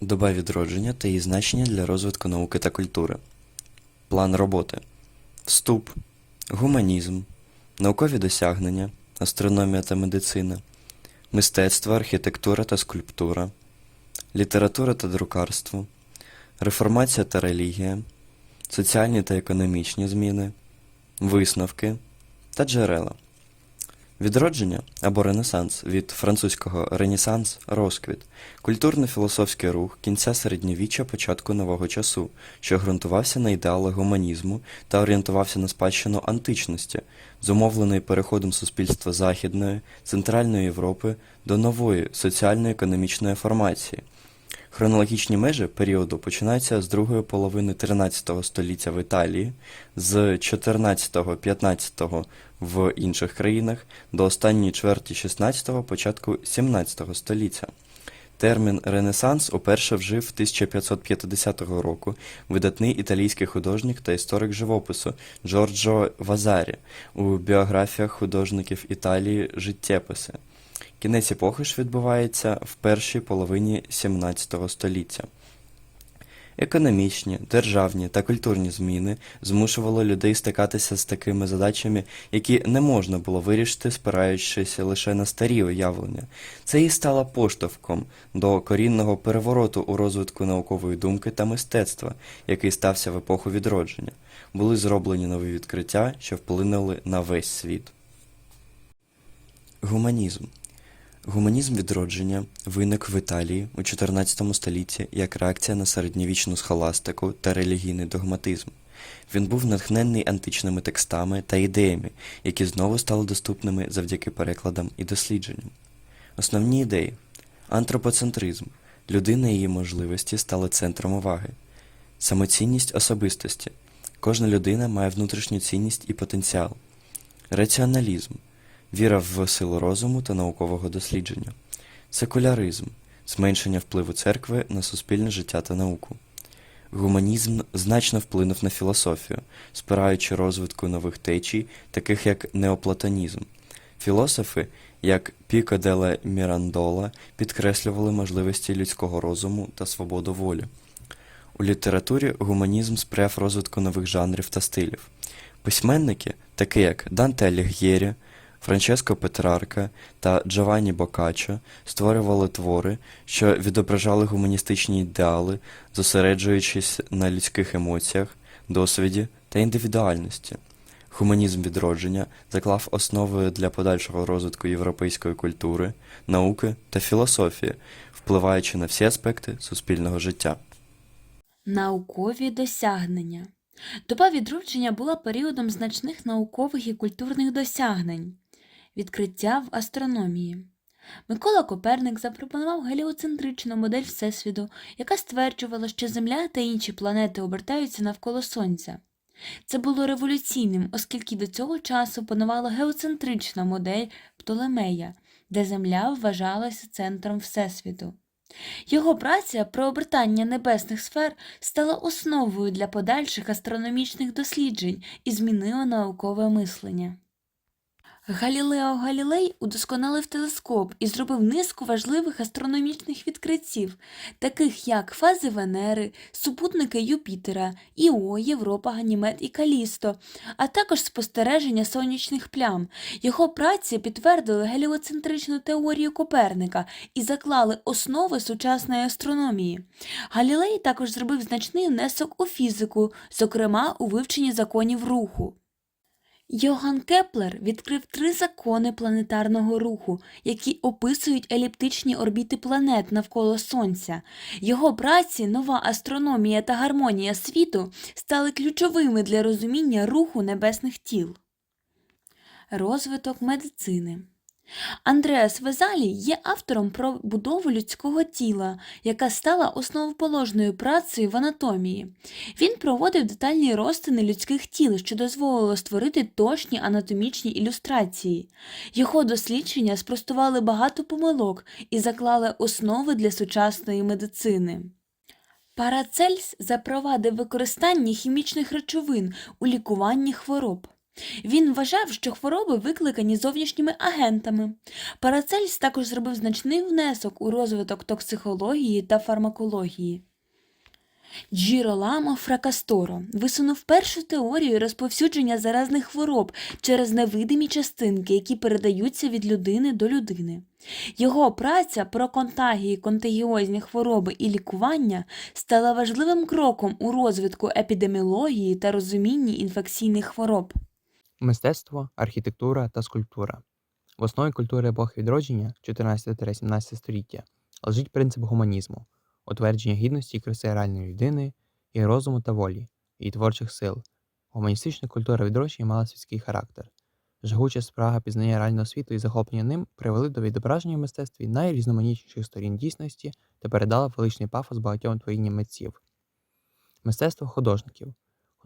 Доба відродження та її значення для розвитку науки та культури. План роботи. Вступ. Гуманізм. Наукові досягнення. Астрономія та медицина. Мистецтво, архітектура та скульптура. Література та друкарство. Реформація та релігія. Соціальні та економічні зміни. Висновки та джерела. Відродження або Ренесанс від французького ренесанс розквіт, культурно-філософський рух кінця середньовіччя початку нового часу, що ґрунтувався на ідеали гуманізму та орієнтувався на спадщину античності, зумовленої переходом суспільства Західної, Центральної Європи до нової соціально-економічної формації. Хронологічні межі періоду починаються з другої половини 13 століття в Італії, з 14-15 в інших країнах до останньої чверті 16-го, початку 17 століття. Термін Ренесанс уперше вжив 1550 року видатний італійський художник та історик живопису Джорджо Вазарі у біографіях художників Італії «Життєписи». Кінець епохи ж відбувається в першій половині 17 століття. Економічні, державні та культурні зміни змушували людей стикатися з такими задачами, які не можна було вирішити, спираючись лише на старі уявлення. Це і стало поштовхом до корінного перевороту у розвитку наукової думки та мистецтва, який стався в епоху відродження. Були зроблені нові відкриття, що вплинули на весь світ. Гуманізм Гуманізм відродження виник в Італії у 14 столітті як реакція на середньовічну схоластику та релігійний догматизм. Він був натхнений античними текстами та ідеями, які знову стали доступними завдяки перекладам і дослідженням. Основні ідеї антропоцентризм. Людина і її можливості стали центром уваги. Самоцінність особистості. Кожна людина має внутрішню цінність і потенціал. Раціоналізм віра в силу розуму та наукового дослідження, секуляризм зменшення впливу церкви на суспільне життя та науку. Гуманізм значно вплинув на філософію, спираючи розвитку нових течій, таких як неоплатонізм. Філософи, як Піко деле Мірандола, підкреслювали можливості людського розуму та свободу волі. У літературі гуманізм сприяв розвитку нових жанрів та стилів. Письменники, такі як Данте Аліг'єрі, Франческо Петрарка та Джованні Боккаччо створювали твори, що відображали гуманістичні ідеали, зосереджуючись на людських емоціях, досвіді та індивідуальності. Гуманізм відродження заклав основи для подальшого розвитку європейської культури, науки та філософії, впливаючи на всі аспекти суспільного життя. Наукові досягнення. Доба відродження була періодом значних наукових і культурних досягнень. Відкриття в астрономії. Микола Коперник запропонував геліоцентричну модель Всесвіту, яка стверджувала, що Земля та інші планети обертаються навколо Сонця. Це було революційним, оскільки до цього часу панувала геоцентрична модель Птолемея, де Земля вважалася центром Всесвіту. Його праця про обертання небесних сфер стала основою для подальших астрономічних досліджень і змінила наукове мислення. Галілео Галілей удосконалив телескоп і зробив низку важливих астрономічних відкриттів, таких як фази Венери, супутники Юпітера, Іо, Європа, Ганімед і Калісто, а також спостереження сонячних плям. Його праці підтвердили геліоцентричну теорію Коперника і заклали основи сучасної астрономії. Галілей також зробив значний внесок у фізику, зокрема у вивченні законів руху. Йоган Кеплер відкрив три закони планетарного руху, які описують еліптичні орбіти планет навколо Сонця. Його праці Нова астрономія та гармонія світу стали ключовими для розуміння руху небесних тіл. Розвиток медицини. Андреас Везалі є автором про будову людського тіла, яка стала основоположною працею в анатомії. Він проводив детальні розтини людських тіл, що дозволило створити точні анатомічні ілюстрації. Його дослідження спростували багато помилок і заклали основи для сучасної медицини. Парацельс запровадив використання хімічних речовин у лікуванні хвороб. Він вважав, що хвороби викликані зовнішніми агентами. Парацельс також зробив значний внесок у розвиток токсикології та фармакології. Джіроламо Фракасторо висунув першу теорію розповсюдження заразних хвороб через невидимі частинки, які передаються від людини до людини. Його праця про контагії, контагіозні хвороби і лікування стала важливим кроком у розвитку епідеміології та розумінні інфекційних хвороб. Мистецтво, архітектура та скульптура. В основі культури епохи відродження 14-17 століття лежить принцип гуманізму, утвердження гідності і краси реальної людини, і розуму та волі, і творчих сил. Гуманістична культура відродження мала світський характер. Жагуча спрага пізнання реального світу і захоплення ним привели до відображення в мистецтві найрізноманітніших сторін дійсності та передали величний пафос багатьом творінням митців. Мистецтво художників.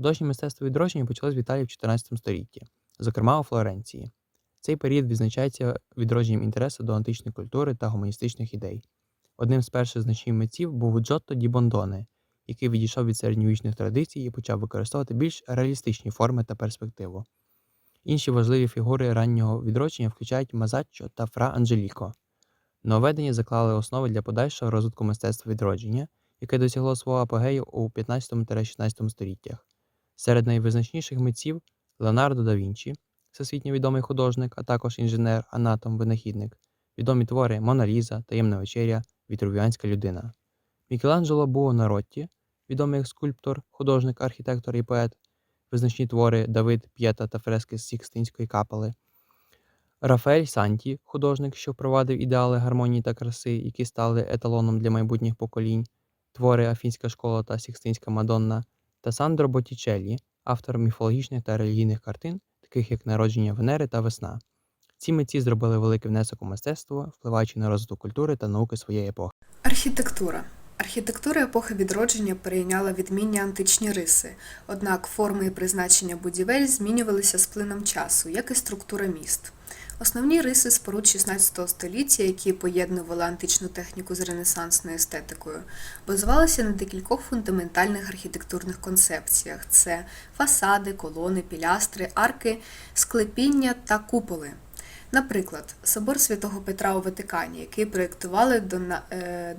Художнє мистецтво відродження почалось в Італії в 14 столітті, зокрема у Флоренції. Цей період відзначається відродженням інтересу до античної культури та гуманістичних ідей. Одним з перших значних митців був Джотто ді Бондоне, який відійшов від середньовічних традицій і почав використовувати більш реалістичні форми та перспективу. Інші важливі фігури раннього відродження включають Мазаччо та Фра Анджеліко. Нововведення заклали основи для подальшого розвитку мистецтва відродження, яке досягло свого апогею у 15-16 століттях. Серед найвизначніших митців Леонардо да Вінчі, всесвітньо відомий художник, а також інженер, анатом, винахідник, відомі твори Мона Ліза, Таємна вечеря, Вітрувіанська людина. Мікеланджело Буонаротті, відомий як скульптор, художник, архітектор і поет, визначні твори Давид, П'єта та фрески з Сікстинської капели. Рафаель Санті, художник, що впровадив ідеали гармонії та краси, які стали еталоном для майбутніх поколінь, твори Афінська школа та Сікстинська Мадонна, та Сандро Боттічеллі, автор міфологічних та релігійних картин, таких як Народження Венери та Весна. Ці митці зробили великий внесок у мистецтво, впливаючи на розвиток культури та науки своєї епохи. Архітектура. Архітектура епохи відродження перейняла відмінні античні риси, однак форми і призначення будівель змінювалися з плином часу, як і структура міст. Основні риси споруд 16 століття, які поєднували античну техніку з ренесансною естетикою, базувалися на декількох фундаментальних архітектурних концепціях: це фасади, колони, пілястри, арки, склепіння та куполи. Наприклад, собор святого Петра у Ватикані, який проєктували е,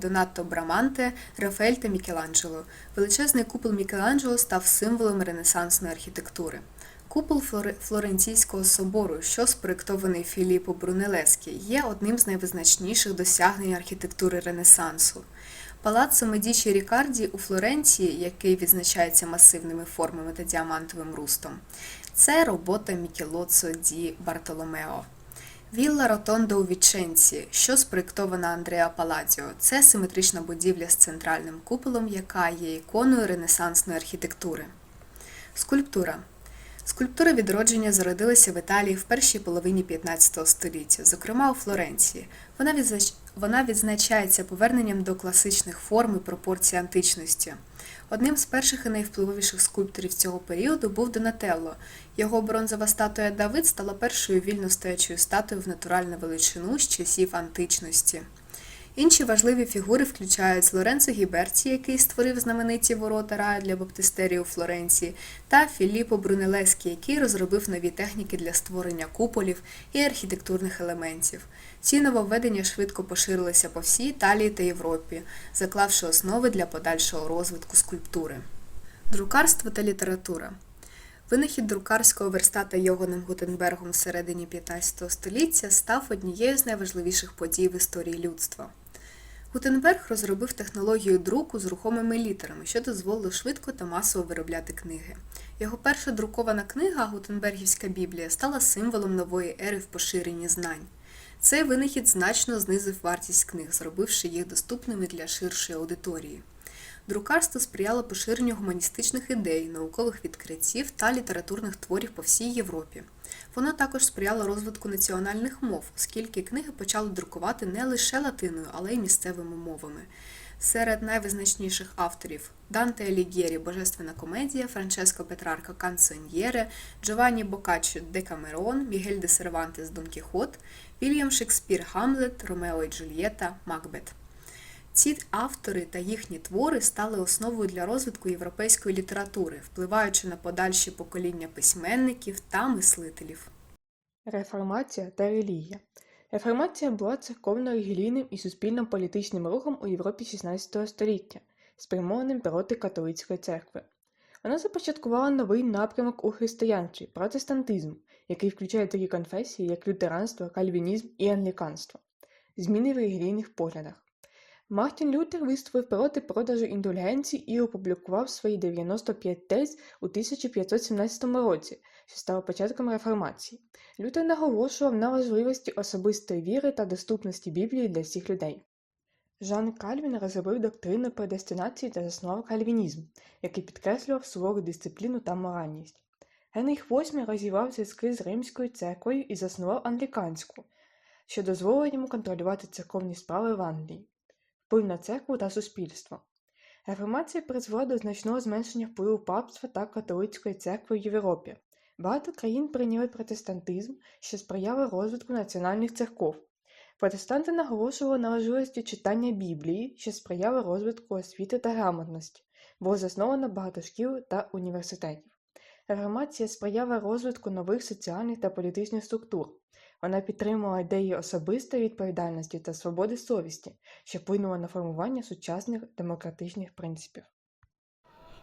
Браманте, Рафаель та Мікеланджело. Величезний купол Мікеланджело став символом ренесансної архітектури. Купол Флоренційського собору, що спроєктований Філіппо Брунелескі, є одним з найвизначніших досягнень архітектури Ренесансу. Палаццо Медічі Рікарді у Флоренції, який відзначається масивними формами та діамантовим рустом, це робота Мікелоццо ді Бартоломео. Вілла Ротондо у Віченці, що спроєктована Андреа Паладіо. Це симетрична будівля з центральним куполом, яка є іконою ренесансної архітектури. Скульптура. Скульптури відродження зародилися в Італії в першій половині 15 століття, зокрема у Флоренції. Вона. Відзначається поверненням до класичних форм і пропорцій античності. Одним з перших і найвпливовіших скульпторів цього періоду був Донателло. Його бронзова статуя Давид стала першою вільно стоячою статуєю в натуральну величину з часів античності. Інші важливі фігури включають Лоренцо Гіберті, який створив знамениті ворота раю для баптистерії у Флоренції, та Філіппо Брунелескі, який розробив нові техніки для створення куполів і архітектурних елементів. Ці нововведення швидко поширилися по всій Італії та Європі, заклавши основи для подальшого розвитку скульптури. Друкарство та література. Винахід друкарського верстата Йоганом Гутенбергом в середині 15 століття став однією з найважливіших подій в історії людства. Гутенберг розробив технологію друку з рухомими літерами, що дозволило швидко та масово виробляти книги. Його перша друкована книга Гутенбергівська Біблія стала символом нової ери в поширенні знань. Цей винахід значно знизив вартість книг, зробивши їх доступними для ширшої аудиторії. Друкарство сприяло поширенню гуманістичних ідей, наукових відкриттів та літературних творів по всій Європі. Воно також сприяло розвитку національних мов, оскільки книги почали друкувати не лише латиною, але й місцевими мовами. Серед найвизначніших авторів Данте Алігєрі Божественна комедія, Франческо Петрарка Канцоньєре, Джованні Бокаччо Декамерон, Мігель де Сервантес Дон Кіхот, Вільям Шекспір Гамлет, Ромео і Джульєта, Макбет. Ці автори та їхні твори стали основою для розвитку європейської літератури, впливаючи на подальші покоління письменників та мислителів. Реформація та релігія. Реформація була церковно-релігійним і суспільно-політичним рухом у Європі XVI століття, спрямованим проти католицької церкви. Вона започаткувала новий напрямок у християнстві протестантизм, який включає такі конфесії, як лютеранство, кальвінізм і англіканство, зміни в релігійних поглядах. Мартін Лютер виступив проти продажу індульгенцій і опублікував свої 95 тез у 1517 році, що стало початком реформації. Лютер наголошував на важливості особистої віри та доступності Біблії для всіх людей. Жан Кальвін розробив доктрину предестинації та заснував кальвінізм, який підкреслював сувору дисципліну та моральність. Генріх VIII розвивав зв'язки з Римською церквою і заснував англіканську, що дозволило йому контролювати церковні справи в Англії, вплив на церкву та суспільство. Реформація призвела до значного зменшення впливу папства та католицької церкви в Європі. Багато країн прийняли протестантизм, що сприяло розвитку національних церков. Протестанти наголошували на важливості читання Біблії, що сприяло розвитку освіти та грамотності, було засновано багато шкіл та університетів. Реформація сприяла розвитку нових соціальних та політичних структур. Вона підтримувала ідеї особистої відповідальності та свободи совісті, що вплинула на формування сучасних демократичних принципів.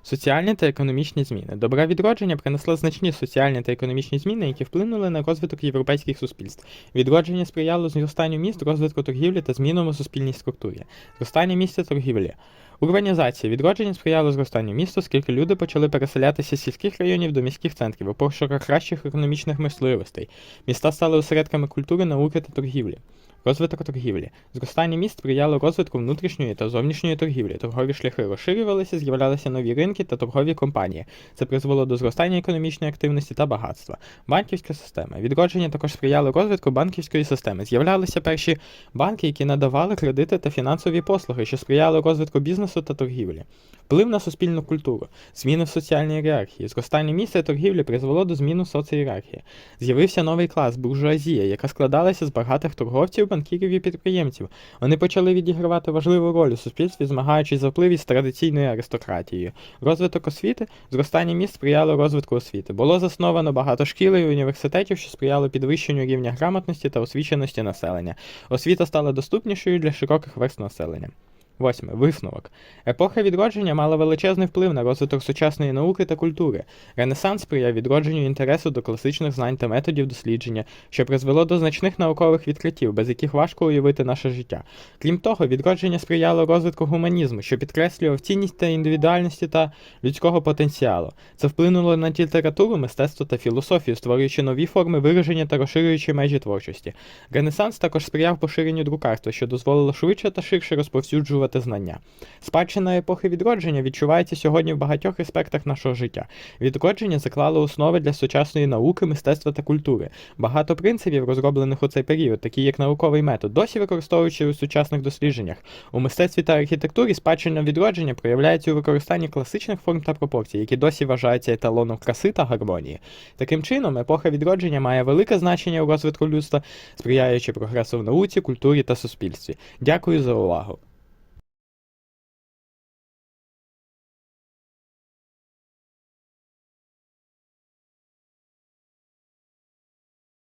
Соціальні та економічні зміни. Добре відродження принесло значні соціальні та економічні зміни, які вплинули на розвиток європейських суспільств. Відродження сприяло зростанню міст, розвитку торгівлі та змінам у суспільній структурі. Зростання місця торгівлі. Урбанізація. Відродження сприяло зростанню міст, оскільки люди почали переселятися з сільських районів до міських центрів у пошуках кращих економічних можливостей. Міста стали осередками культури, науки та торгівлі. Розвиток торгівлі. Зростання міст сприяло розвитку внутрішньої та зовнішньої торгівлі. Торгові шляхи розширювалися, з'являлися нові ринки та торгові компанії. Це призвело до зростання економічної активності та багатства. Банківська система. Відродження також сприяло розвитку банківської системи. З'являлися перші банки, які надавали кредити та фінансові послуги, що сприяли розвитку бізнесу та торгівлі. Вплив на суспільну культуру, зміни в соціальній ієрархії, зростання місця торгівлі призвело до зміни соцієрархії. З'явився новий клас буржуазія, яка складалася з багатих торговців, банкірів і підприємців. Вони почали відігравати важливу роль у суспільстві, змагаючись за вплив з традиційною аристократією. Розвиток освіти, зростання міст сприяло розвитку освіти. Було засновано багато шкіл і університетів, що сприяло підвищенню рівня грамотності та освіченості населення. Освіта стала доступнішою для широких верст населення. Восьме. Висновок. Епоха відродження мала величезний вплив на розвиток сучасної науки та культури. Ренесанс сприяв відродженню інтересу до класичних знань та методів дослідження, що призвело до значних наукових відкриттів, без яких важко уявити наше життя. Крім того, відродження сприяло розвитку гуманізму, що підкреслював цінність та індивідуальності та людського потенціалу. Це вплинуло на літературу, мистецтво та філософію, створюючи нові форми вираження та розширюючи межі творчості. Ренесанс також сприяв поширенню друкарства, що дозволило швидше та ширше розповсюджувати знання. Спадщина епохи відродження відчувається сьогодні в багатьох аспектах нашого життя. Відродження заклало основи для сучасної науки, мистецтва та культури. Багато принципів, розроблених у цей період, такі як науковий метод, досі використовуються у сучасних дослідженнях. У мистецтві та архітектурі спадщина відродження проявляється у використанні класичних форм та пропорцій, які досі вважаються еталоном краси та гармонії. Таким чином, епоха відродження має велике значення у розвитку людства, сприяючи прогресу в науці, культурі та суспільстві. Дякую за увагу.